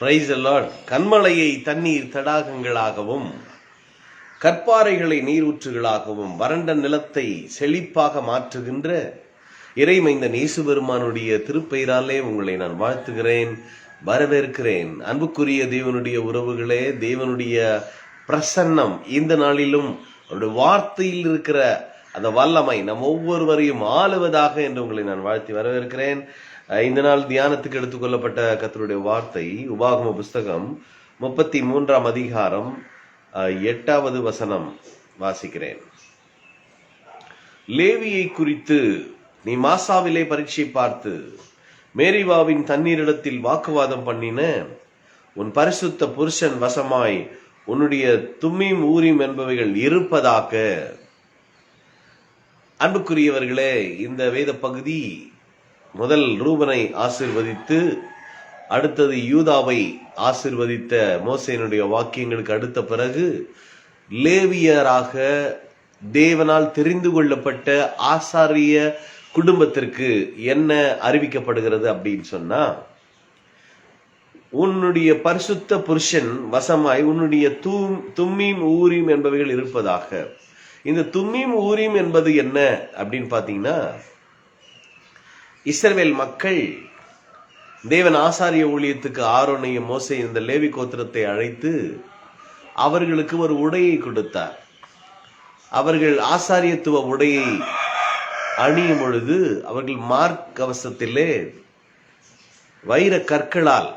Price allot கண்மலையை தண்ணீர் தடாகங்களாகவும் கற்பாறைகளை நீரூற்றுகளாகவும் வறண்ட நிலத்தை செழிப்பாக மாற்றுகின்ற இறைமைந்த நேசு பெருமானுடைய திருப்பெயராலே உங்களை நான் வாழ்த்துகிறேன் வரவேற்கிறேன். அன்புக்குரிய தேவனுடைய உறவுகளே தேவனுடைய பிரசன்னம் இந்த நாளிலும் அவருடைய வார்த்தையில் இருக்கிற அந்த வல்லமை நம் ஒவ்வொருவரையும் ஆளுவதாக என்று உங்களை நான் வாழ்த்தி வரவேற்கிறேன். இந்த நாள் தியானத்துக்கு எடுத்துக்கொள்ளப்பட்ட கத்தருடைய வார்த்தை உபாகம புஸ்தகம் முப்பத்தி மூன்றாம் அதிகாரம் எட்டாவது வசனம் வாசிக்கிறேன். லேவியை குறித்து நீ மாசாவிலே பரீட்சை பார்த்து மேரிவாவின் தண்ணீரிடத்தில் வாக்குவாதம் பண்ணின உன் பரிசுத்த புருஷன் வசமாய் உன்னுடைய தும்மீம் ஊரீம் என்பவைகள் இருப்பதாக. அன்புக்குரியவர்களே இந்த வேத பகுதி முதல் ரூபனை ஆசிர்வதித்து அடுத்தது யூதாவை ஆசிர்வதித்த மோசேனுடைய வாக்கியங்களுக்கு அடுத்த பிறகு லேவியராக தேவனால் தெரிந்து கொள்ளப்பட்ட ஆசாரிய குடும்பத்திற்கு என்ன அறிவிக்கப்படுகிறது அப்படின்னு சொன்னா உன்னுடைய பரிசுத்த புருஷன் வசமாய் உன்னுடைய தூம் தும்மீம் ஊரீம் என்பவைகள் இருப்பதாக. இந்த தும்மீம் ஊரீம் என்பது என்ன அப்படின்னு பாத்தீங்கன்னா இஸ்ரவேல் மக்கள் தேவன் ஆசாரிய ஊழியத்துக்கு ஆரோனையும் மோசை இந்த லேவி கோத்திரத்தை அழைத்து அவர்களுக்கு ஒரு உடையை கொடுத்தார். அவர்கள் ஆசாரியத்துவ உடையை அணியும் பொழுது அவர்கள் மார்க் கவசத்திலே வைர கற்களால்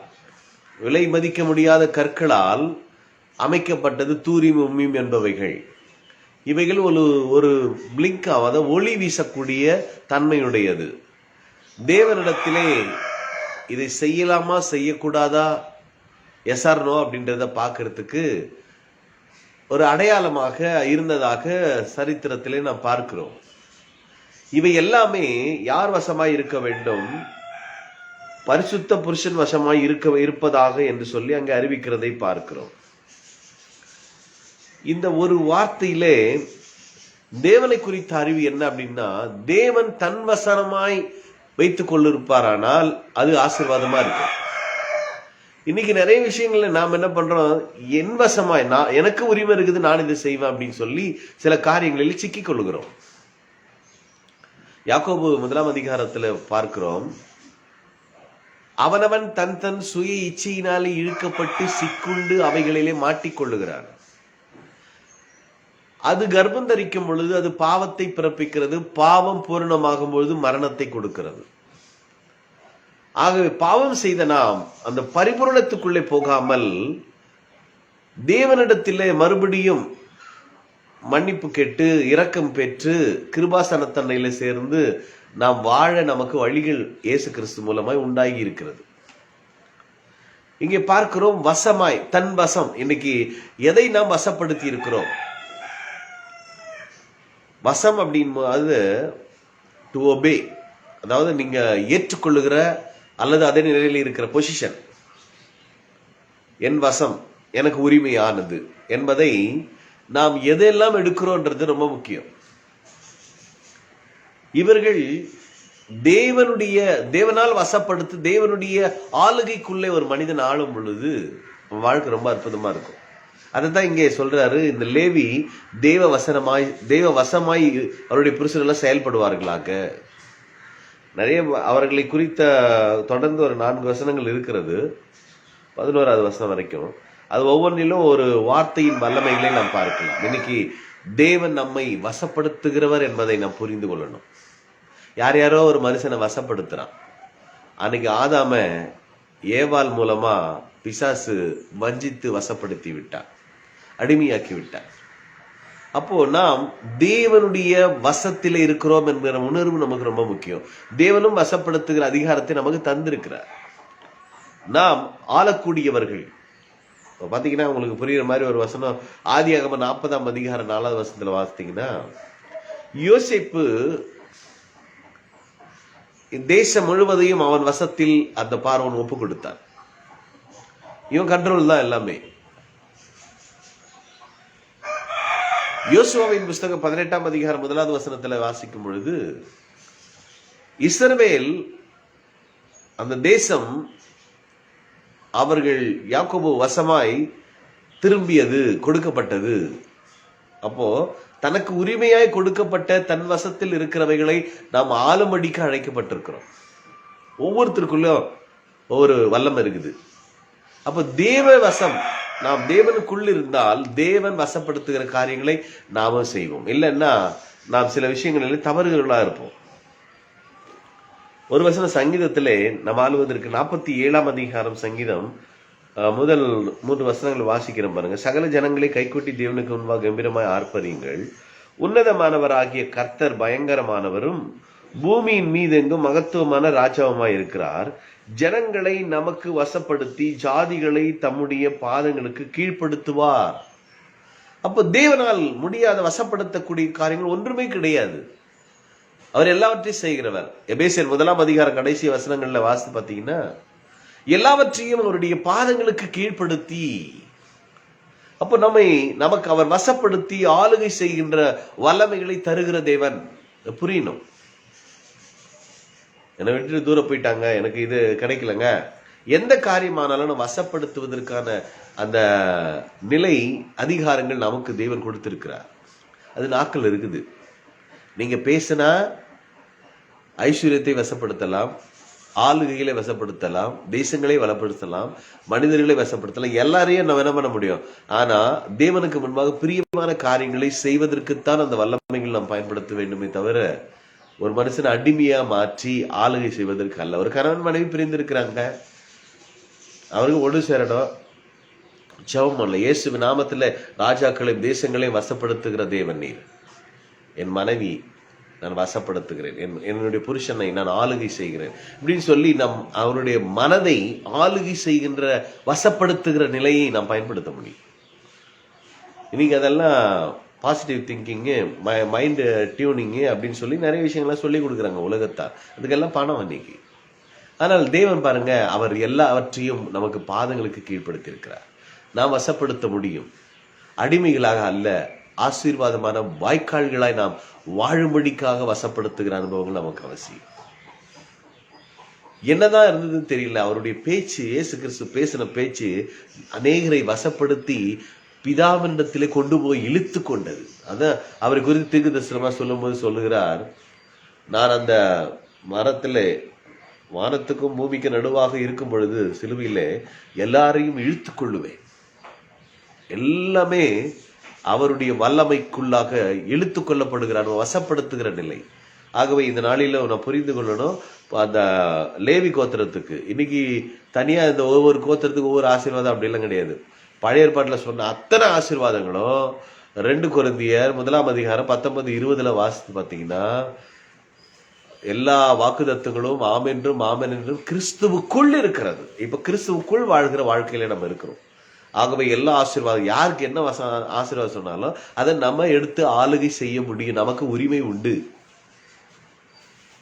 விலை மதிக்க முடியாத கற்களால் அமைக்கப்பட்டது தூரிம் உம்மீம் என்பவைகள். இவைகள் ஒரு ஒரு பிளிங்க் ஆகாத ஒளி வீசக்கூடிய தன்மையுடையது. தேவனிடத்திலே இதை செய்யலாமா செய்யக்கூடாதா எஸ்ஆர் நோ அப்படின்றத பார்க்கறதுக்கு ஒரு அடையாளமாக இருந்ததாக சரித்திரத்திலே நாம் பார்க்கிறோம். இவை எல்லாமே யார் வசமாய் இருக்க வேண்டும்? பரிசுத்த புருஷன் வசமாய் இருக்க இருப்பதாக என்று சொல்லி அங்கே அறிவிக்கிறதை பார்க்கிறோம். இந்த ஒரு வார்த்தையிலே தேவனை குறித்த அறிவு என்ன அப்படின்னா தேவன் தன் வசனமாய் வைத்து கொண்டிருப்பாரானால் அது ஆசீர்வாதமா இருக்கும் இன்னைக்கு நிறைய விஷயங்கள்ல நாம் என்ன பண்றோம்? என் வசமாய் நான் எனக்கு உரிமை இருக்குது நான் இதை செய்வேன் அப்படின்னு சொல்லி சில காரியங்களில் சிக்கிக் கொள்ளுகிறோம். யாக்கோபு முதலாம் அதிகாரத்துல பார்க்கிறோம். அவனவன் தன் தன் சுய இச்சையினாலே இழுக்கப்பட்டு சிக்குண்டு அவைகளிலே மாட்டிக்கொள்ளுகிறான் அது கர்ப்பம் தரிக்கும் பொழுது அது பாவத்தை பிறப்பிக்கிறது பாவம் பூரணமாகும் பொழுது மரணத்தை கொடுக்கிறது. ஆகவே பாவம் செய்த நாம் அந்த பரிபூரணத்துக்குள்ளே போகாமல் தேவனிடத்திலே மறுபடியும் மன்னிப்பு கேட்டு இரக்கம் பெற்று கிருபாசனத்தன்னையில சேர்ந்து நாம் வாழ நமக்கு வழிகள் இயேசு கிறிஸ்து மூலமாய் உண்டாகி இருக்கிறது. இங்கே பார்க்கிறோம் வசமாய் தன் வசம். இன்னைக்கு எதை நாம் வசப்படுத்தி இருக்கிறோம்? வசம் அப்படின்போது டு ஒபே அதாவது நீங்க ஏற்றுக்கொள்ளுகிற அல்லது அதே நிலையில் இருக்கிற பொசிஷன் என் வசம் எனக்கு உரிமையானது என்பதை நாம் எதெல்லாம் எடுக்கிறோன்றது ரொம்ப முக்கியம். இவர்கள் தேவனுடைய தேவனால் வசப்படுத்து தேவனுடைய ஆளுகைக்குள்ளே ஒரு மனிதன் ஆளும் பொழுது வாழ்க்கை ரொம்ப அற்புதமா இருக்கும். அதைத்தான் இங்கே சொல்றாரு இந்த லேவி தேவ வசனமாய் தேவ வசமாய் அவருடைய புருஷர்கள்லாம் செயல்படுவார்களாக. நிறைய அவர்களை குறித்த தொடர்ந்து ஒரு நான்கு வசனங்கள் இருக்கிறது. பதினோராவது வசனம் வரைக்கும். அது ஒவ்வொன்றிலும் ஒரு வார்த்தையின் வல்லமைகளை நாம் பார்க்கலாம். இன்னைக்கு தேவன் நம்மை வசப்படுத்துகிறவர் என்பதை நாம் புரிந்து கொள்ளணும். யார் யாரோ ஒரு மனுஷனை வசப்படுத்துறான். அன்னைக்கு ஆதாம ஏவாள் மூலமா பிசாசு வஞ்சித்து வசப்படுத்தி விட்டான். அடிமையாக்கி விட்டார் அப்போ நாம் தேவனுடைய வசத்தில் இருக்கிறோம் என்கிற உணர்வு நமக்கு ரொம்ப முக்கியம். தேவனும் வசப்படுத்துகிற அதிகாரத்தை நமக்கு தந்திருக்கிறார். நாம் ஆளக்கூடியவர்கள். இப்போ பார்த்தீங்கன்னா உங்களுக்கு புரியுற மாதிரி ஒரு வசனம் ஆதியாகம நாற்பதாம் அதிகாரம் நாலாவது வசனத்துல வாசித்தீங்கன்னா யோசிப்பு தேசம் முழுவதையும் அவன் வசத்தில் அந்த பார்வன் ஒப்பு கொடுத்தான் இவன் கண்ட்ரோல் தான் எல்லாமே. யோசுவாவின் புஸ்தகம் பதினெட்டாம் அதிகாரம் முதலாவது வசனத்தில் வாசிக்கும் பொழுது இஸ்ரவேல் அந்த தேசம் அவர்கள் யாக்கோபு வசமாய் திரும்பியது கொடுக்கப்பட்டது. அப்போ தனக்கு உரிமையாய் கொடுக்கப்பட்ட தன் வசத்தில் இருக்கிறவைகளை நாம் ஆளுமடிக்க அழைக்கப்பட்டிருக்கிறோம். ஒவ்வொருத்தருக்குள்ளும் ஒவ்வொரு வல்லம் இருக்குது. அப்போ தேவ வசம் நாம் தேவனுக்குள் இருந்தால் தேவன் வசப்படுத்துகிற காரியங்களை நாம செய்வோம். இல்லைன்னா நாம் சில விஷயங்களில் தவறுகளா இருப்போம். ஒரு வசன சங்கீதத்திலே நம்ம ஆளுவதற்கு நாற்பத்தி ஏழாம் அதிகாரம் சங்கீதம் அஹ், முதல் மூன்று வசனங்கள் வாசிக்கிறோம் பாருங்க. சகல ஜனங்களை கைகூட்டி தேவனுக்கு முன்பாக கம்பீரமாய் ஆர்ப்பரியுங்கள். உன்னதமானவராகிய கர்த்தர் பயங்கரமானவரும் பூமியின் மீதெங்கும் மகத்துவமான ராஜாவுமாய் இருக்கிறார். ஜனங்களை நமக்கு வசப்படுத்தி ஜாதிகளை தம்முடைய பாதங்களுக்கு கீழ்ப்படுத்துவார். அப்போ தேவனால் முடியாத வசப்படுத்தக்கூடிய காரியங்கள் ஒன்றுமே கிடையாது. அவர் எல்லாவற்றையும் செய்கிறவர். எபேசியர் முதலாம் அதிகார கடைசி வசனங்கள்ல வாசித்து பார்த்தீங்கன்னா எல்லாவற்றையும் அவருடைய பாதங்களுக்கு கீழ்ப்படுத்தி அப்போ நம்மை நமக்கு அவர் வசப்படுத்தி ஆளுகை செய்கின்ற வல்லமைகளை தருகிற தேவன். புரியணும். என்னை விட்டுட்டு தூரம் போயிட்டாங்க. எனக்கு இது கிடைக்கலங்க. எந்த காரியமானாலும் வசப்படுத்துவதற்கான அந்த நிலை அதிகாரங்கள் நமக்கு தேவன் கொடுத்திருக்கிறார். அது நாக்கள் இருக்குது. நீங்க பேசினா ஐஸ்வர்யத்தை வசப்படுத்தலாம் ஆளுகைகளை வசப்படுத்தலாம் தேசங்களை வளப்படுத்தலாம் மனிதர்களை வசப்படுத்தலாம். எல்லாரையும் நம்ம என்ன பண்ண முடியும்? ஆனா தேவனுக்கு முன்பாக பிரியமான காரியங்களை செய்வதற்குத்தான் அந்த வல்லமைகள் நாம் பயன்படுத்த வேண்டுமே தவிர ஒரு மனுஷனை அடிமையா மாற்றி ஆளுகை செய்வதற்கு அல்ல. ஒரு கணவன் மனைவி பிரிந்திருக்கிறாங்க. அவருக்கு ஒன்று சேரணும். ஜெபம் பண்ணல. இயேசு நாமத்தில் ராஜாக்களையும் தேசங்களையும் வசப்படுத்துகிற தேவன் நீர். என் மனைவி நான் வசப்படுத்துகிறேன். என் என்னுடைய புருஷனை நான் ஆளுகை செய்கிறேன். இப்படின்னு சொல்லி நம் அவருடைய மனதை ஆளுகை செய்கின்ற வசப்படுத்துகிற நிலையை நாம் பயன்படுத்த முடியும். இன்னைக்கு அதெல்லாம் பாசிட்டிவ் திங்கிங்கு மைண்டு டியூனிங்கு அப்படின்னு சொல்லி நிறைய விஷயங்கள்லாம் சொல்லி கொடுக்குறாங்க உலகத்தார். அதுக்கெல்லாம் பணம் அன்னைக்கு. ஆனால் தேவன் பாருங்க அவர் எல்லாவற்றையும் நமக்கு பாதங்களுக்கு கீழ்ப்படுத்தியிருக்கிறார். நாம் வசப்படுத்த முடியும். அடிமைகளாக அல்ல ஆசீர்வாதமான வாய்க்கால்களாய் நாம் வாழும்படிக்காக வசப்படுத்துகிற அனுபவங்கள் நமக்கு அவசியம். என்னதான் இருந்ததுன்னு தெரியல அவருடைய பேச்சு இயேசு கிறிஸ்து பேசின பேச்சு அநேகரை வசப்படுத்தி பிதாவினிடத்திலே கொண்டு போய் இழுத்து கொண்டது. அதான் அவரை குறித்து தீர்க்க தரிசனமா சொல்லும்போது சொல்லுகிறார் நான் அந்த மரத்தில் வானத்துக்கும் பூமிக்கு நடுவாக இருக்கும் பொழுது சிலுவையில் எல்லாரையும் இழுத்து கொள்ளுவேன். எல்லாமே அவருடைய வல்லமைக்குள்ளாக இழுத்து கொள்ளப்படுகிறான் வசப்படுத்துகிற நிலை. ஆகவே இந்த நாளில் நான் புரிந்து கொள்ளணும் அந்த லேவி கோத்திரத்துக்கு. இன்னைக்கு தனியாக இந்த ஒவ்வொரு கோத்திரத்துக்கு ஒவ்வொரு ஆசீர்வாதம் அப்படிலாம் கிடையாது. பழைய ஏற்பாட்டில் சொன்ன அத்தனை ஆசீர்வாதங்களும் ரெண்டு குருந்தியர் முதலாம் அதிகாரம் பத்தொன்பது இருபதுல வாசித்து பார்த்தீங்கன்னா எல்லா வாக்குதத்துகளும் ஆமென்றும் ஆமென் என்றும் கிறிஸ்துவுக்குள் இருக்கிறது. இப்போ கிறிஸ்துவுக்குள் வாழ்கிற வாழ்க்கையில நம்ம இருக்கிறோம். ஆகவே எல்லா ஆசீர்வாதம் யாருக்கு என்ன ஆசீர்வாதம் சொன்னாலும் அதை நம்ம எடுத்து ஆளுகை செய்ய முடியும். நமக்கு உரிமை உண்டு.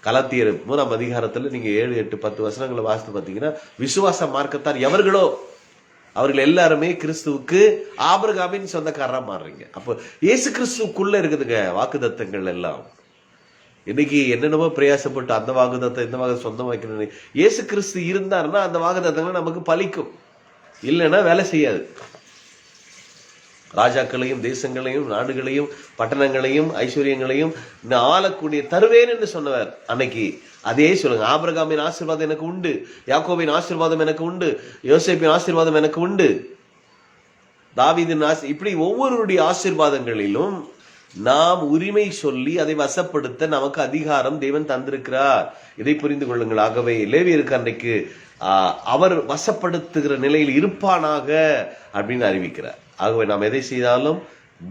கலத்தியர் மூணாம் அதிகாரத்தில் நீங்கள் ஏழு எட்டு பத்து வசனங்களை வாசித்து பார்த்தீங்கன்னா விசுவாச மார்க்கத்தார் எவர்களோ அவர்கள் எல்லாருமே கிறிஸ்துவுக்கு ஆபிரகாமின் சொந்தக்காரராக மாறுறீங்க. அப்போ இயேசு கிறிஸ்துவுக்குள்ள இருக்குதுங்க வாக்குதத்தங்கள் எல்லாம். இன்னைக்கு என்னென்னமோ பிரயாசப்பட்டு அந்த வாக்குதத்தை இந்த வாக்கு சொந்தம் வைக்கணும் இயேசு கிறிஸ்து இருந்தாருன்னா அந்த வாக்குதத்தங்கள் நமக்கு பலிக்கும். இல்லைன்னா வேலை செய்யாது. ராஜாக்களையும் தேசங்களையும் நாடுகளையும் பட்டணங்களையும் ஐஸ்வர்யங்களையும் நான் ஆளக்கூடிய தருவேன் என்று சொன்னவர் அன்னைக்கு. அதே சொல்லுங்க ஆபிரகாமின் ஆசீர்வாதம் எனக்கு உண்டு யாக்கோபின் ஆசீர்வாதம் எனக்கு உண்டு யோசேப்பின் ஆசீர்வாதம் எனக்கு உண்டு. தாவிதின் ஆசி இப்படி ஒவ்வொருடைய ஆசீர்வாதங்களிலும் நாம் உரிமை சொல்லி அதை வசப்படுத்த நமக்கு அதிகாரம் தேவன் தந்திருக்கிறார். இதை புரிந்து கொள்ளுங்கள். ஆகவே லேவியருக்கு அன்றைக்கு அவர் வசப்படுத்துகிற நிலையில் இருப்பானாக அப்படின்னு அறிவிக்கிறார். ஆகவே நாம் எதை செய்தாலும்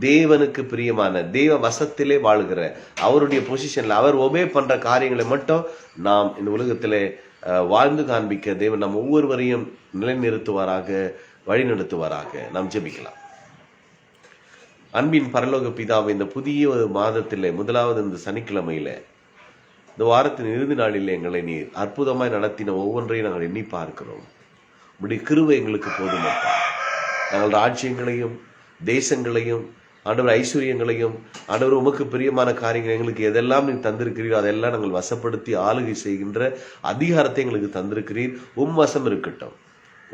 தேவனுக்கு பிரியமான தேவ வசத்திலே வாழ்கிற அவருடைய பொசிஷன்ல அவர் ஒபே பண்ற காரியங்களை மட்டும் நாம் இந்த உலகத்திலே வாழ்ந்து காண்பிக்க தேவன் நம் ஒவ்வொருவரையும் நிலைநிறுத்துவாராக வழிநடத்துவாராக. நாம் ஜெபிக்கலாம். அன்பின் பரலோக பிதாவை இந்த புதிய ஒரு முதலாவது இந்த சனிக்கிழமையில இந்த வாரத்தின் இறுதி நாளில் எங்களை நீர் அற்புதமாய் நடத்தின ஒவ்வொன்றையும் நாங்கள் எண்ணி பார்க்கிறோம். இப்படி கிருவை எங்களுக்கு போதுமப்பா. நாங்கள் ராஜ்யங்களையும் தேசங்களையும் ஆண்டவர் ஐஸ்வர்யங்களையும் ஆண்டவர் உமக்கு பிரியமான காரியங்கள் எங்களுக்கு எதெல்லாம் நீ தந்திருக்கிறீரோ அதெல்லாம் நாங்கள் வசப்படுத்தி ஆளுகை செய்கின்ற அதிகாரத்தை எங்களுக்கு தந்திருக்கிறீர். உம் வசம் இருக்கட்டும்.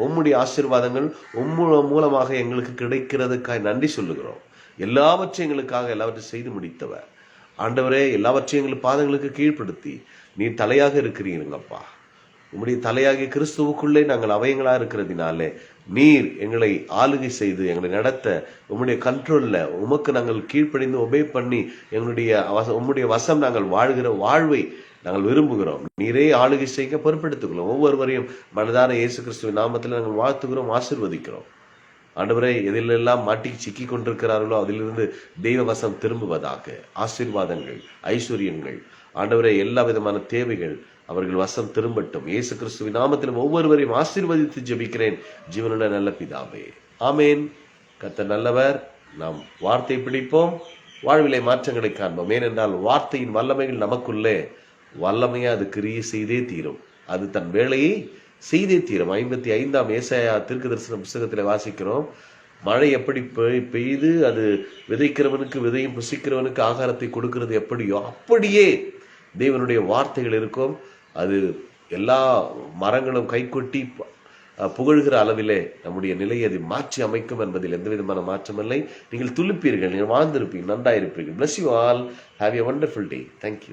உம்முடைய ஆசீர்வாதங்கள் உம்மு மூலமாக எங்களுக்கு கிடைக்கிறதுக்காய் நன்றி சொல்லுகிறோம். எல்லாவற்றையும் எங்களுக்காக எல்லாவற்றையும் செய்து முடித்தவர். ஆண்டவரே எல்லாவற்றையும் எங்கள் பாதங்களுக்கு கீழ்ப்படுத்தி நீ தலையாக இருக்கிறீங்கப்பா உம்முடைய தலையாகிய கிறிஸ்துவுக்குள்ளே நாங்கள் அவயங்களா இருக்கிறதுனாலே நீர் எங்களை ஆளுகை செய்து எங்களை நடத்த உம்முடைய கண்ட்ரோல்ல உமக்கு நாங்கள் கீழ்ப்படிந்து ஒபே பண்ணி எங்களுடைய வச- உம்முடைய வசம் நாங்கள் வாழ்கிற வாழ்வை நாங்கள் விரும்புகிறோம். நீரே ஆளுகை செய்ய பொறுப்பெடுத்துக்கிறோம் ஒவ்வொருவரையும் மனதான இயேசு கிறிஸ்துவின் நாமத்தில் நாங்கள் வாழ்த்துகிறோம் ஆசிர்வதிக்கிறோம். ஆண்டவரே எதிலெல்லாம் மாட்டி சிக்கி கொண்டிருக்கிறார்களோ அதிலிருந்து தெய்வ வசம் திரும்புவதாக. ஆசீர்வாதங்கள் ஐஸ்வர்யங்கள். ஆண்டவரே எல்லா விதமான தேவைகள் அவர்கள் வசம் திரும்பட்டும். இயேசு கிறிஸ்துவின் நாமத்திலும் ஒவ்வொருவரையும் ஆசீர்வதித்து ஜெபிக்கிறேன். ஜீவனுள்ள நல்ல பிதாவே. ஆமேன். கத்த நல்லவர். நாம் வார்த்தை பிடிப்போம். வாழ்விலை மாற்றங்களை காண்போம். ஏனென்றால் வார்த்தையின் வல்லமைகள் நமக்குள்ளே. வல்லமையா அது கிரியை செய்தே தீரும். அது தன் வேலையை செய்தே தீரும் ஐம்பத்தி ஐந்தாம் ஏசாயா தீர்க்க தரிசன புஸ்தகத்தில் வாசிக்கிறோம். மழை எப்படி பெய்- பெய்து அது விதைக்கிறவனுக்கு விதையும் புசிக்கிறவனுக்கு ஆகாரத்தை கொடுக்கிறது எப்படியோ அப்படியே தேவனுடைய வார்த்தைகள் இருக்கும். அது எல்லா மரங்களும் கைகொட்டி புகழ்கிற அளவிலே நம்முடைய நிலையை அது மாற்றி அமைக்கும் என்பதில் எந்த விதமான மாற்றமில்லை. நீங்கள் துளிப்பீர்கள் நீங்கள் வாழ்ந்திருப்பீர்கள் நன்றாயிருப்பீர்கள். Bless you all have a wonderful day thank you